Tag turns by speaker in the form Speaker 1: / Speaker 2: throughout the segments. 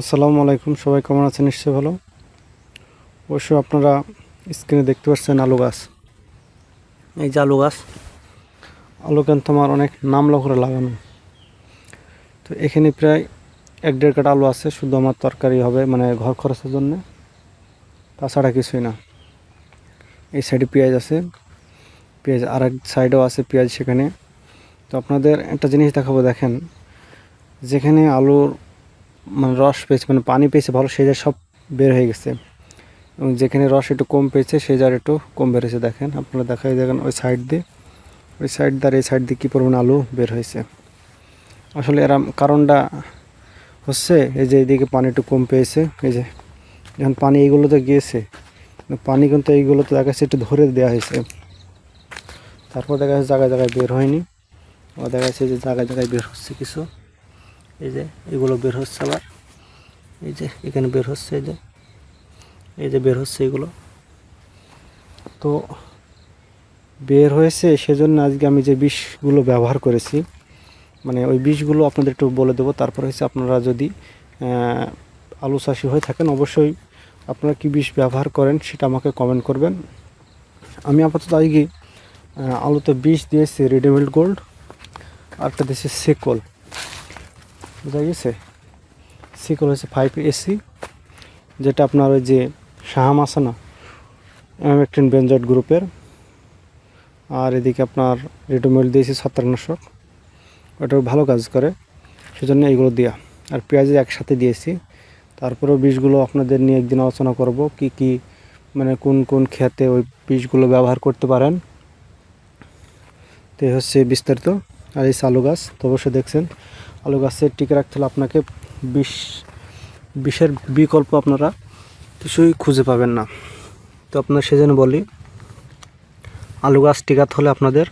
Speaker 1: আসসালামু আলাইকুম সবাই কেমন আছেন? নিশ্চয়ই ভালো। অবশ্যই আপনারা স্ক্রিনে দেখতে পাচ্ছেন আলু গাছ। এই যে আলু গাছ। আলু কিন্তু আমার অনেক নামলা করে লাগানো। তো এখানে প্রায় এক দেড় কাটা আলু আছে শুধু আমার তরকারি হবে মানে ঘর খরচের জন্য। তাছাড়া কিছুই না। এই সাইডে পেঁয়াজ আছে। পেঁয়াজ আর এক সাইডেও আছে পেঁয়াজ সেখানে। তো আপনাদের একটা জিনিস দেখাবো দেখেন। যেখানে আলুর মানে রস পেয়েছে মানে পানি পেয়েছে, ভালো সেই জায়গায় সব বের হয়ে গেছে। এবং যেখানে রস একটু কম পেয়েছে সেই জায়গায় একটু কম বেড়েছে দেখেন। আপনারা দেখাই দেখেন ওই সাইড দিয়ে। ওই সাইড দ্বারা এই সাইড দিয়ে কী পরিমাণ আলু বের হয়েছে। আসলে এরম কারণটা হচ্ছে, এই যে এইদিকে পানি একটু কম পেয়েছে, এই যে যখন পানি এইগুলোতে গিয়েছে পানি কিন্তু এইগুলোতে দেখা যাচ্ছে একটু ধরে দেওয়া হয়েছে। তারপর দেখা যাচ্ছে জায়গায় জায়গায় বের হয়নি। আবার দেখা যাচ্ছে যে জায়গায় জায়গায় বের হচ্ছে কিছু। এই যে, এগুলো বের হচ্ছে আবার। এই যে, এখানে বের হচ্ছে এই যে। এই যে বের হচ্ছে এগুলো। তো বের হয়েছে সেজন্য আজকে আমি যে বিষগুলো ব্যবহার করেছি মানে ওই বিষগুলো আপনাদের একটু বলে দেবো। তারপর হচ্ছে আপনারা যদি আলু চাষি হয়ে থাকেন, অবশ্যই আপনারা কি বিষ ব্যবহার করেন সেটা আমাকে কমেন্ট করবেন। আমি আপাতত আজকে আলুতে বিষ দিয়েছি রেডিমেড গোল্ড আর একটা দিয়েছি সেকল বোঝা গেছে? সিকল হচ্ছে ফাইভ এসি যেটা আপনার ওই যে শাহাম আছে না একটিন বেঞ্জয়েড গ্রুপের আর এদিকে আপনার রেডিমেড দিয়েছি ছত্রাকনাশক ওটাও ভালো কাজ করে, সেজন্য এইগুলো দেওয়া আর পেঁয়াজের একসাথে দিয়েছি। তারপরেও বীজগুলো আপনাদের নিয়ে একদিন আলোচনা করব, কি কি মানে কোন কোন ক্ষেতে ওই বীজগুলো ব্যবহার করতে পারেন। তো হচ্ছে বিস্তারিত, আর এই আলু গাছ, তো অবশ্যই দেখছেন। আলু গাছে টিকে রাখতে হলে আপনাকে বিষ, বিষের বিকল্প আপনারা কিছুই খুঁজে পাবেন না। তো আপনার সেজন্য বলি, আলু গাছ টিকাতে হলে আপনাদের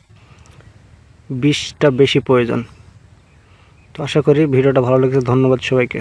Speaker 1: বিষটা বেশি প্রয়োজন। তো আশা করি ভিডিওটা ভালো লেগেছে, ধন্যবাদ সবাইকে।